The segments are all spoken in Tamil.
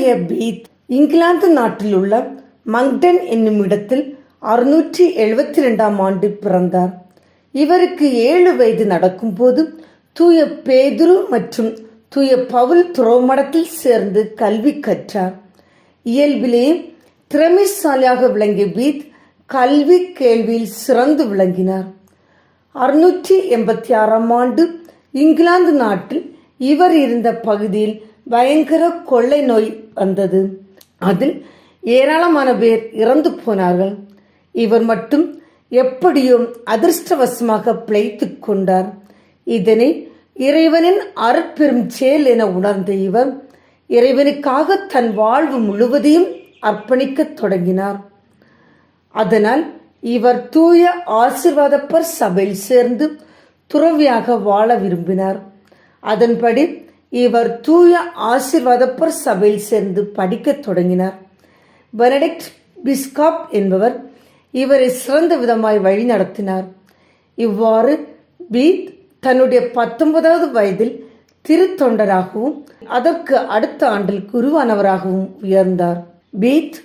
தூய பீத் இங்கிலாந்து நாட்டில் உள்ள மங்டன் என்னும் இடத்தில் அறுநூற்றி எழுபத்தி ரெண்டாம் ஆண்டு பிறந்தார். இவருக்கு ஏழு வயது நடக்கும்போது தூய பேதுரு மற்றும் தூய பவுல் துறவுமடத்தில் சேர்ந்து கல்வி கற்றார். இயல்பிலேயே திறமைசாலியாக விளங்கிய பீத் கல்வி கேள்வியில் சிறந்து விளங்கினார். அறுநூற்றி எண்பத்தி ஆறாம் ஆண்டு இங்கிலாந்து நாட்டில் இவர் இருந்த பகுதியில் பயங்கர கொள்ளை நோய் வந்தது. அதில் ஏராளமான பேர் இறந்து போனார்கள். இவர் மட்டும் எப்படியோ அதிர்ஷ்டவசமாக பிழைத்து கொண்டார். இதனை இறைவனின் அருட்பெரும் செயல் என உணர்ந்த இவர் இறைவனுக்காக தன் வாழ்வு முழுவதையும் அர்ப்பணிக்கத் தொடங்கினார். அதனால் இவர் தூய ஆசிர்வாதப்பர் சபையில் சேர்ந்து துறவியாக வாழ விரும்பினார். அதன்படி இவர் தூய ஆசிர்வாதப்பர் சபையில் சேர்ந்து படிக்கத் தொடங்கினார். பெனடிக்ட் பிஸ்காப் என்பவர் இவரை சிறந்த விதமாய் வழிநடத்தினார் இவ்வாறு பீத் தன்னுடைய பத்தொன்பதாவது வயதில் திருத்தொண்டராகவும் அதற்கு அடுத்த ஆண்டில் குருவானவராகவும் உயர்ந்தார். பீத்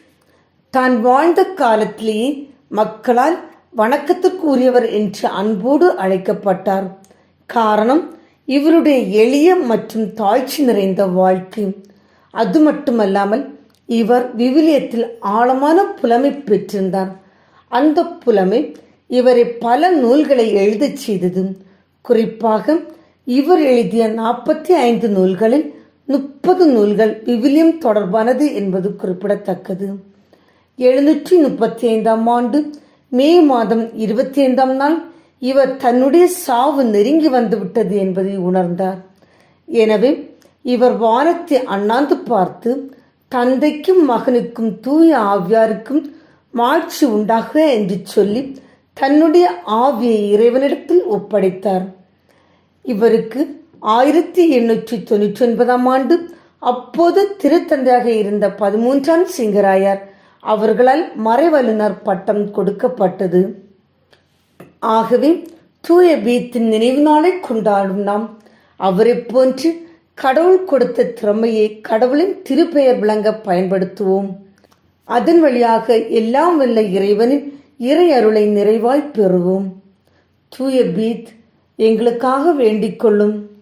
தான் வாழ்ந்த காலத்திலேயே மக்களால் வணக்கத்திற்குரியவர் என்று அன்போடு அழைக்கப்பட்டார். காரணம் இவருடைய எளிய மற்றும் தாழ்ச்சி நிறைந்த வாழ்க்கை. அது மட்டுமல்லாமல் இவர் விவிலியத்தில் ஆழமான புலமை பெற்றிருந்தார். அந்த புலமை இவரை பல நூல்களை எழுதச் செய்தது. குறிப்பாக இவர் எழுதிய நாற்பத்தி ஐந்து நூல்களில் முப்பது நூல்கள் விவிலியம் தொடர்பானது என்பது குறிப்பிடத்தக்கது. எழுநூற்றி முப்பத்தி ஐந்தாம் ஆண்டு மே மாதம் இருபத்தி ஐந்தாம் நாள் இவர் தன்னுடைய சாவு நெருங்கி வந்துவிட்டது என்பதை உணர்ந்தார். எனவே இவர் வானத்தை அண்ணாந்து பார்த்து தந்தைக்கும் மகனுக்கும் தூய ஆவியாருக்கும் மாட்சி உண்டாக என்று சொல்லி தன்னுடைய ஆவியை இறைவனிடத்தில் ஒப்படைத்தார். இவருக்கு ஆயிரத்தி எண்ணூற்றி தொண்ணூற்றி ஒன்பதாம் ஆண்டு அப்போது திருத்தந்தையாக இருந்த பதிமூன்றாம் சிங்கராயர் அவர்களால் மறைவல்லுநர் பட்டம் கொடுக்கப்பட்டது. ஆகவே தூய பீத்தின் நினைவு நாளை கொண்டாடும் நாம். அவரை போன்று கடவுள் கொடுத்த திறமையை கடவுளின் திருப்பெயர் விளங்க பயன்படுத்துவோம். அதன் வழியாக எல்லாம் வல்ல இறைவனின் இறை அருளை நிறைவாய் பெறுவோம். தூய பீத் எங்களுக்காக வேண்டிக் கொள்ளும்.